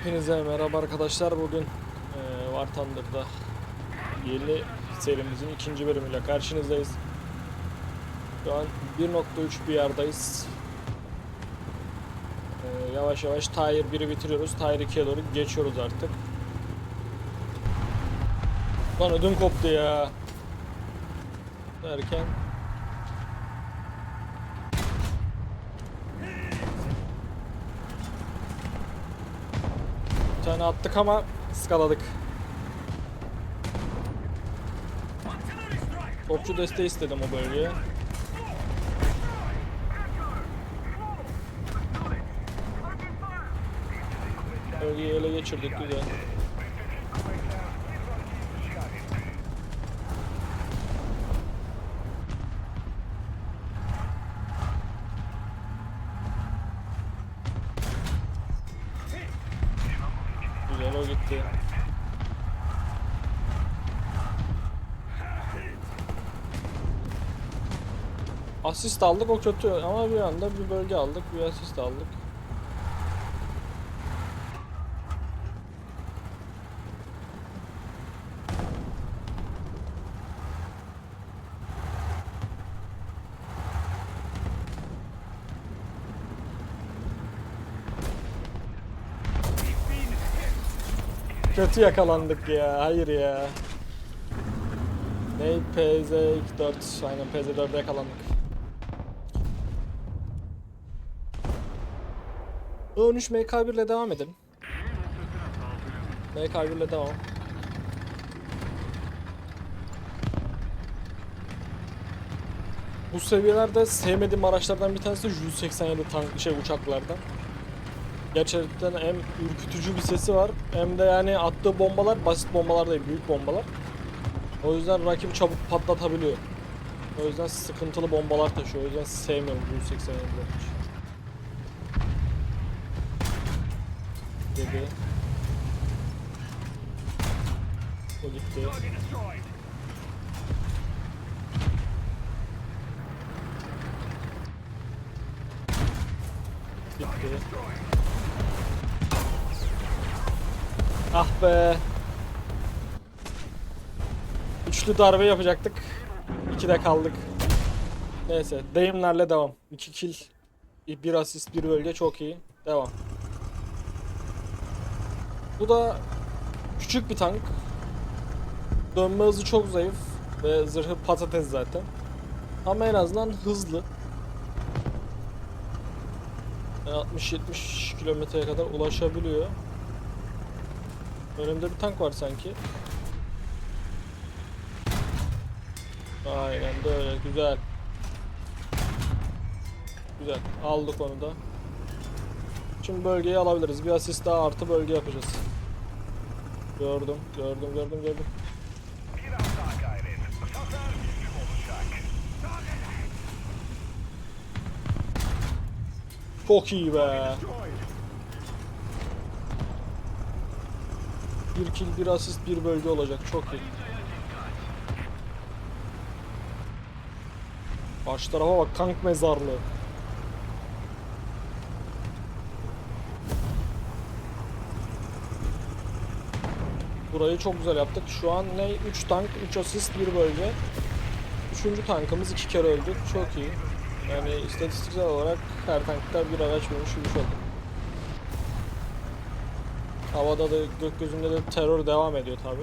Hepinize merhaba arkadaşlar. Bugün e, War Thunder'da yeni serimizin ikinci bölümüyle karşınızdayız. Şu an 1.3 bir yerdayız. E, yavaş yavaş Tier 1'i bitiriyoruz. Tier 2'ye doğru geçiyoruz artık. Lan ödüm koptu ya. Derken tane attık ama ıskaladık. Topçu desteği istedim o bölgeye. Bölgeyi ele geçirdik. Güzel o gitti. Asist aldık o kötü ama bir anda bir bölge aldık bir asist aldık. Kötü yakalandık ya. Hayır ya. Ne PZ4 aynen PZ4'e yakalandık. I13 MK1 ile devam edelim. MK1 ile devam. Bu seviyelerde sevmediğim araçlardan bir tanesi de 187 tank şey uçaklardan. Gerçekten hem ürkütücü bir sesi var hem de yani attığı bombalar basit bombalar değil büyük bombalar. O yüzden rakip çabuk patlatabiliyor. O yüzden sıkıntılı bombalar taşıyor. O yüzden sevmiyorum 187 hiç. Dedi. O gitti. Gitti. Ah be. Üçlü darbe yapacaktık. İkide kaldık. Neyse. Deyimlerle devam. 2 kill. bir asist, bir bölge çok iyi. Devam. Bu da küçük bir tank. Dönme hızı çok zayıf. Ve zırhı patates zaten. Ama en azından hızlı. 60-70 kilometreye kadar ulaşabiliyor. Önümde bir tank var sanki. Aynen de öyle. Güzel. Güzel. Aldık onu da. Şimdi bölgeyi alabiliriz. Bir asist daha artı bölge yapacağız. Gördüm, gördüm, gördüm, gördüm. Çok iyi be. Bir kill, bir asist, bir bölge olacak. Çok iyi. Baş tarafa bak kank mezarlığı. Burayı çok güzel yaptık. Şu an ne? 3 tank, 3 asist, 1 bölge. Üçüncü tankımız iki kere öldük. Çok iyi. Yani istatistiksel olarak her tankta bir araç bulmuş gibi olduk. Havada da gökyüzünde de terör devam ediyor tabi.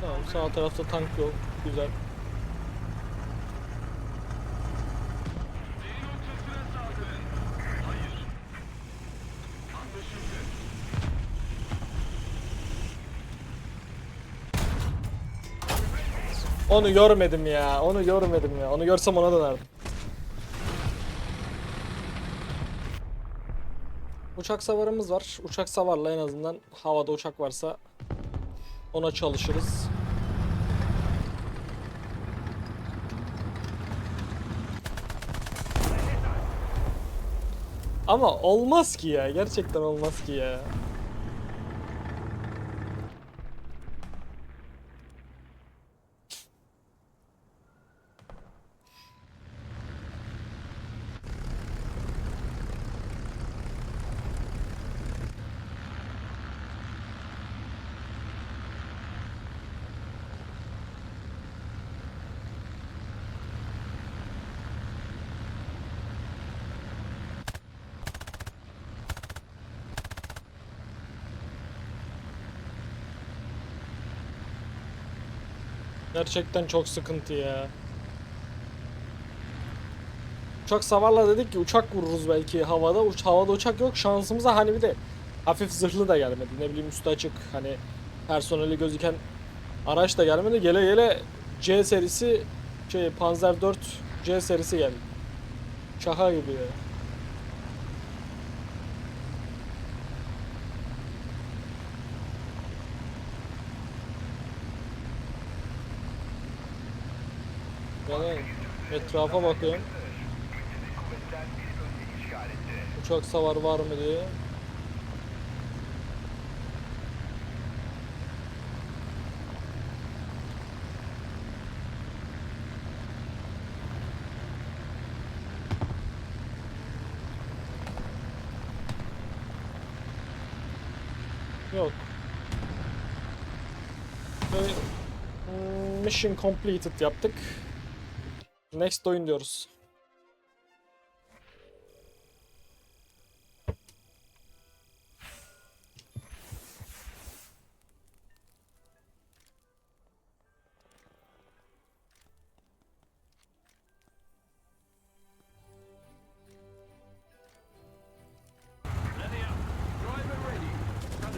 Tamam sağ tarafta tank yok. Güzel. Onu görmedim ya. Onu görmedim ya. Onu görsem ona dönerdim. Uçak savarımız var. Uçak savarla en azından havada uçak varsa ona çalışırız. Ama olmaz ki ya. Gerçekten olmaz ki ya. Gerçekten çok sıkıntı ya. Uçak savarla dedik ki uçak vururuz belki havada. Uç, havada uçak yok. Şansımıza hani bir de hafif zırhlı da gelmedi. Ne bileyim üstü açık hani personeli gözüken araç da gelmedi. Gele gele C serisi şey Panzer 4 C serisi geldi. Şaka gibi ya. Yani etrafa bakıyorum. Uçak savar var mı diye. Yok. Ve, mm, Mission completed yaptık. Next oyun diyoruz.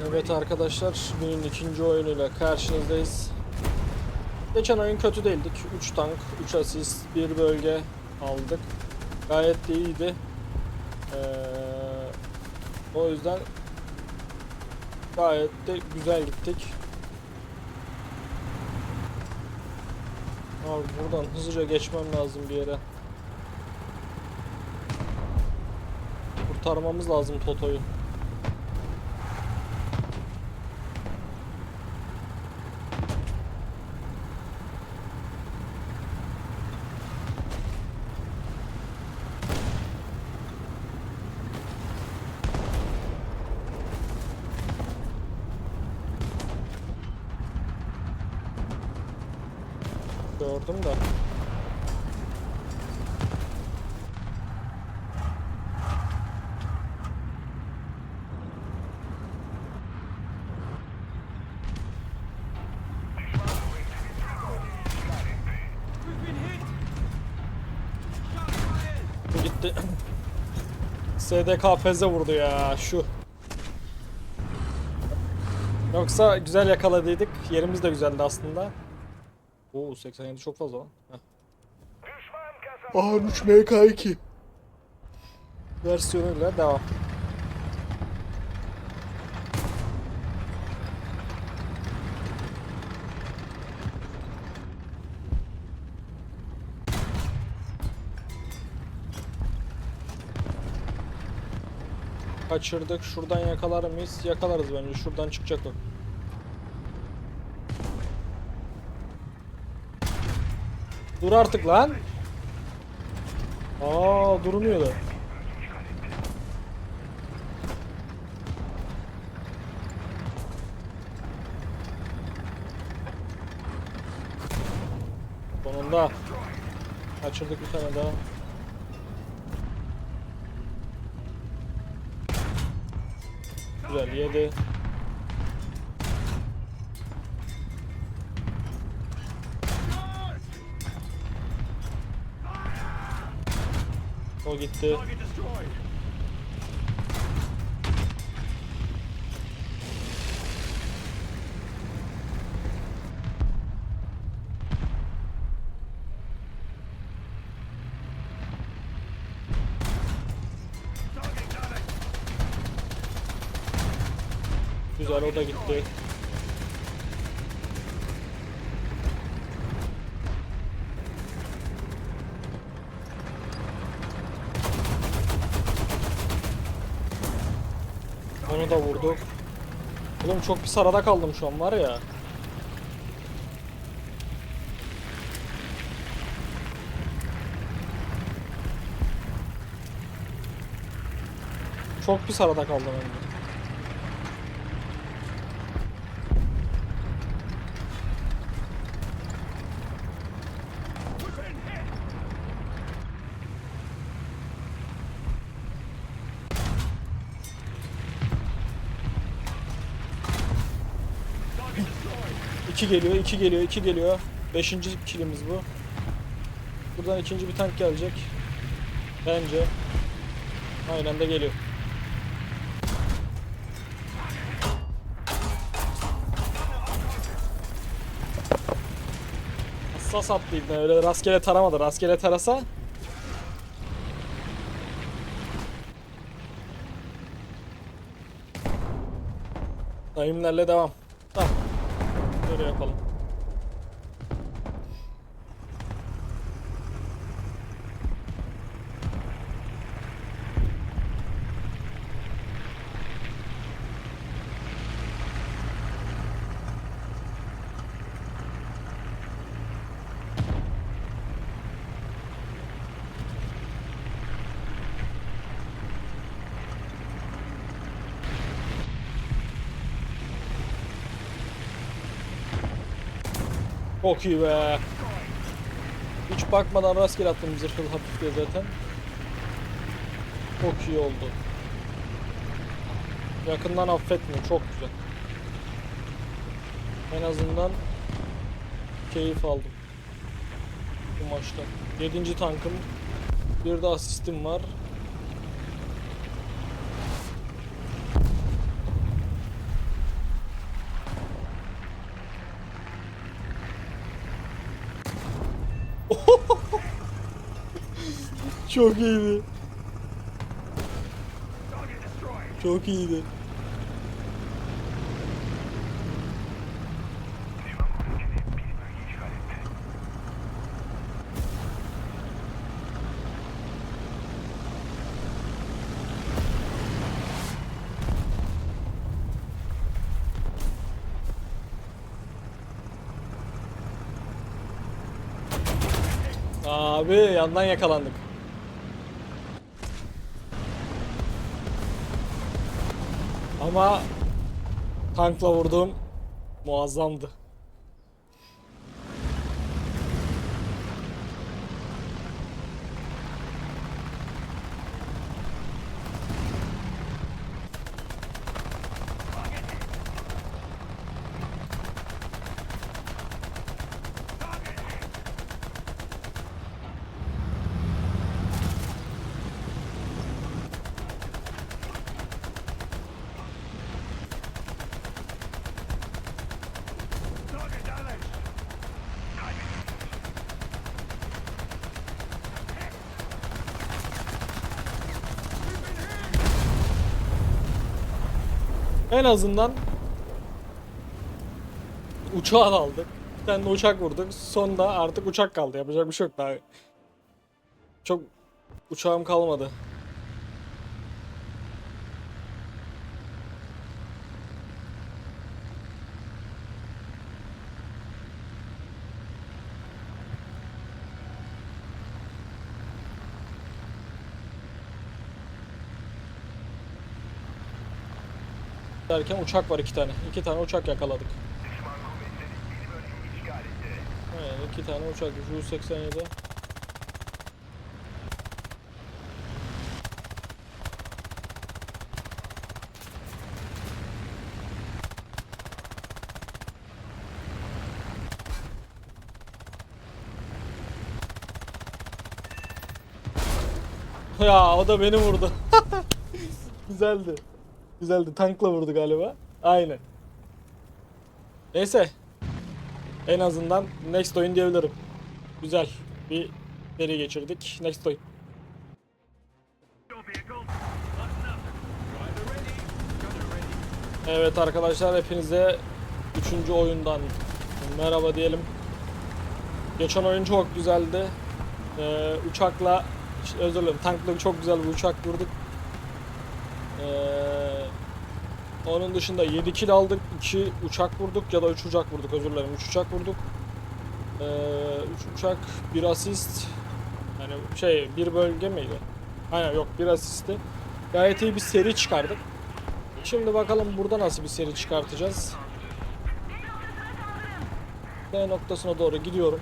Evet arkadaşlar, günün ikinci oyunuyla karşınızdayız. Geçen oyun kötü değildik. 3 tank, 3 asist, 1 bölge aldık. Gayet de iyiydi. Ee, o yüzden gayet de güzel gittik. Abi buradan hızlıca geçmem lazım bir yere. Kurtarmamız lazım Toto'yu. Gördüm de. Bu gitti. SDK feze vurdu ya şu. Yoksa güzel yakaladıydık. Yerimiz de güzeldi aslında. Oo 87 çok fazla lan. Heh. A3 MK2 versiyonuyla devam. Kaçırdık. Şuradan yakalar mıyız? Yakalarız bence. Şuradan çıkacak o. Dur artık lan. Aa durmuyor da. Sonunda. Kaçırdık bir tane daha. Güzel yedi. O gitti. Güzel o da gitti. Onu da vurduk. Oğlum çok bir sarada kaldım şu an var ya. Çok bir sarada kaldım hem de. İki geliyor, iki geliyor, iki geliyor. Beşinci kilimiz bu. Buradan ikinci bir tank gelecek. Bence. Aynen de geliyor. Hassas attıydı öyle rastgele taramadı. Rastgele tarasa Dayımlarla devam. Tamam. Çok iyi be. Hiç bakmadan rastgele attım zırhlı hafif diye zaten. Çok iyi oldu. Yakından affetmiyor. Çok güzel. En azından keyif aldım. Bu maçta. 7. tankım. Bir de asistim var. Çok iyiydi. Çok iyiydi. Abi yandan yakalandık. Ama tankla vurduğum muazzamdı. En azından uçağı aldık. Bir tane de uçak vurduk. Sonunda artık uçak kaldı. Yapacak bir şey yok daha. Çok uçağım kalmadı. Derken uçak var iki tane. İki tane uçak yakaladık. Evet, iki tane uçak. Ju-87. Ya o da beni vurdu. Güzeldi. Güzeldi. Tankla vurdu galiba. Aynen. Neyse. En azından next oyun diyebilirim. Güzel. Bir seri geçirdik. Next oyun. Evet arkadaşlar hepinize 3. oyundan merhaba diyelim. Geçen oyun çok güzeldi. Ee, uçakla özür dilerim tankla çok güzel bir uçak vurduk. Ee, Onun dışında 7 kill aldık. 2 uçak vurduk ya da 3 uçak vurduk özür dilerim. 3 uçak vurduk. 3 uçak, 1 asist. Yani şey bir bölge miydi? Aynen yok bir asisti. Gayet iyi bir seri çıkardık. Şimdi bakalım burada nasıl bir seri çıkartacağız. D noktasına doğru gidiyorum.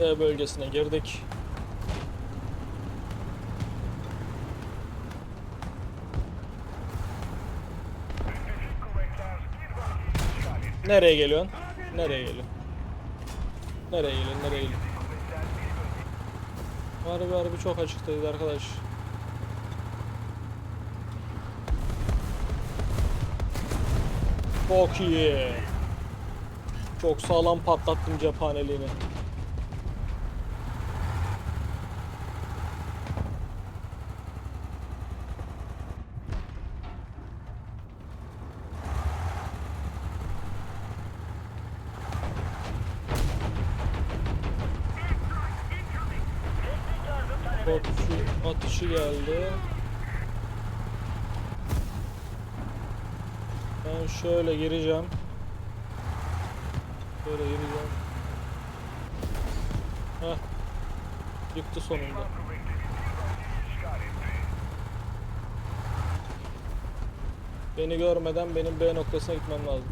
D bölgesine girdik. Nereye geliyorsun? Nereye geliyorsun? Nereye geliyorsun? Nereye geliyorsun? Harbi harbi çok açıktayız arkadaş. Çok iyi. Çok sağlam patlattım cephaneliğini. Atışı, atışı geldi. Ben şöyle gireceğim. Şöyle gireceğim. Heh. Yıktı sonunda. Beni görmeden benim B noktasına gitmem lazım.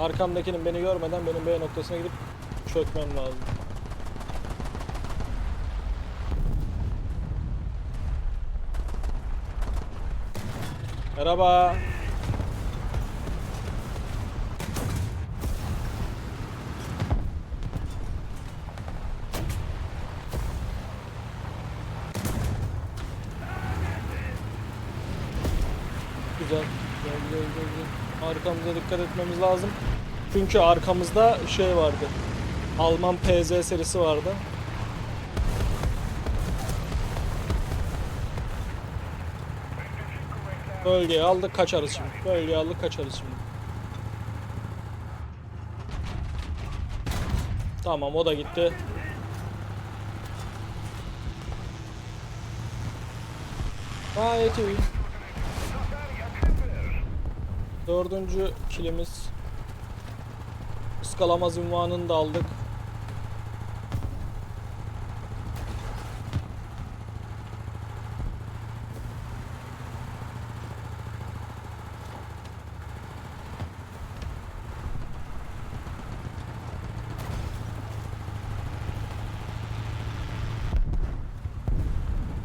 Arkamdakinin beni görmeden benim B noktasına gidip çökmem lazım. Merhaba. Güzel. Güzel, güzel, güzel. Arkamıza dikkat etmemiz lazım. Çünkü arkamızda şey vardı. Alman PZ serisi vardı. Bölgeyi aldık kaçarız şimdi. Bölgeyi aldık kaçarız şimdi. Tamam o da gitti. Gayet iyi. Dördüncü kilimiz. Iskalamaz ünvanını da aldık.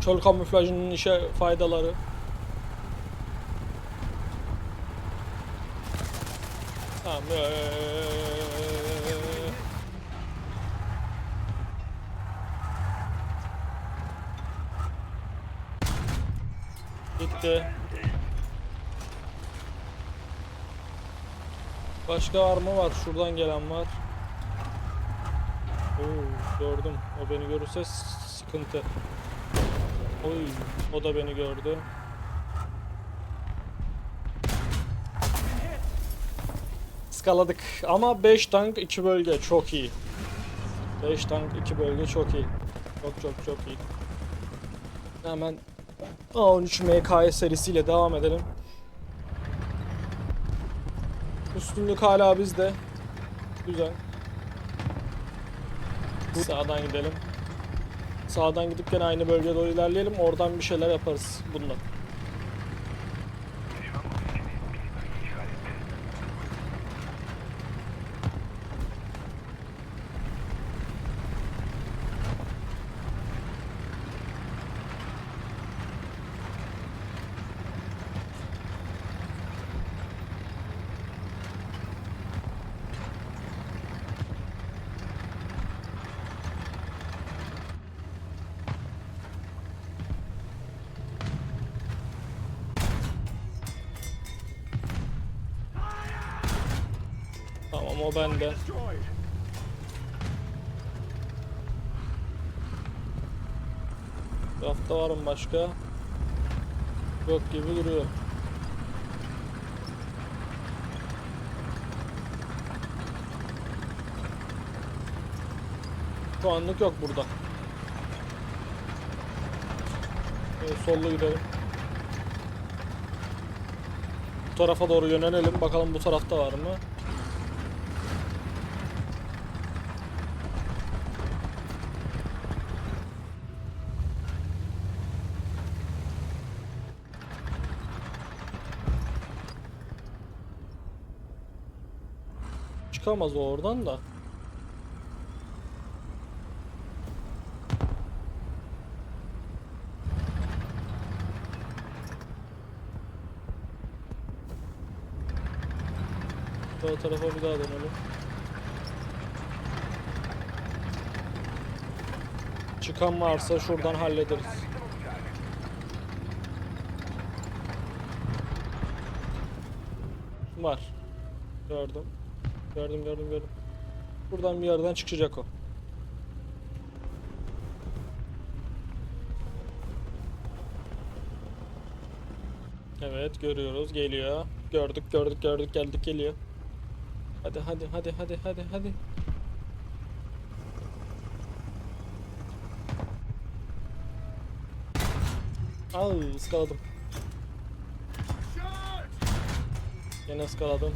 Çöl kamuflajının işe faydaları. Gitti. Başka var mı var? Şuradan gelen var. Oo, gördüm. O beni görürse sıkıntı. Oy, o da beni gördü. Skaladık ama 5 tank 2 bölge çok iyi. 5 tank 2 bölge çok iyi. Çok çok çok iyi. Hemen A13 MKS serisiyle devam edelim. Üstünlük hala bizde. Güzel. Sağdan gidelim. Sağdan gidip gene aynı bölgeye doğru ilerleyelim. Oradan bir şeyler yaparız bununla. Tamam o bende. Rafta var mı başka? Yok gibi duruyor. Şu anlık yok burada. Evet, sollu gidelim. Bu tarafa doğru yönelelim. Bakalım bu tarafta var mı? Çıkamaz o oradan da. Sağ tarafa bir daha dönelim. Çıkan varsa şuradan hallederiz. Var. Gördüm. Gördüm gördüm gördüm. Buradan bir yerden çıkacak o. Evet görüyoruz geliyor. Gördük gördük gördük geldik geliyor. Hadi hadi hadi hadi hadi hadi. Ay ıskaladım. Yine ıskaladım.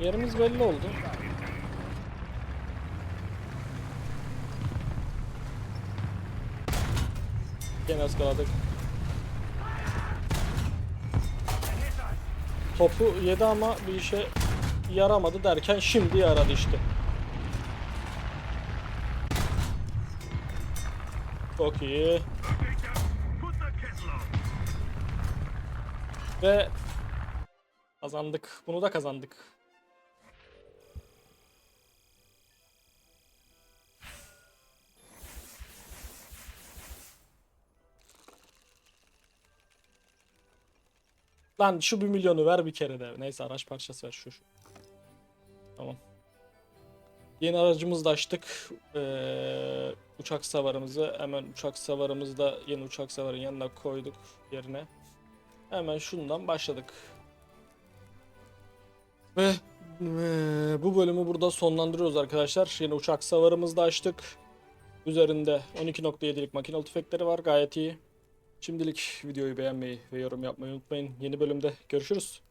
Yerimiz belli oldu. Yine ıskaladık. Topu yedi ama bir işe yaramadı derken şimdi yaradı işte. Çok iyi. Ve kazandık. Bunu da kazandık. Lan şu bir milyonu ver bir kere de. Neyse araç parçası ver şu. şu. Tamam. Yeni aracımızı da açtık. Ee, uçak savarımızı. Hemen uçak savarımızı da yeni uçak savarın yanına koyduk yerine. Hemen şundan başladık. Ve eee, bu bölümü burada sonlandırıyoruz arkadaşlar. Yeni uçak savarımızı da açtık. Üzerinde 12.7'lik makinalı tüfekleri var. Gayet iyi. Şimdilik videoyu beğenmeyi ve yorum yapmayı unutmayın. Yeni bölümde görüşürüz.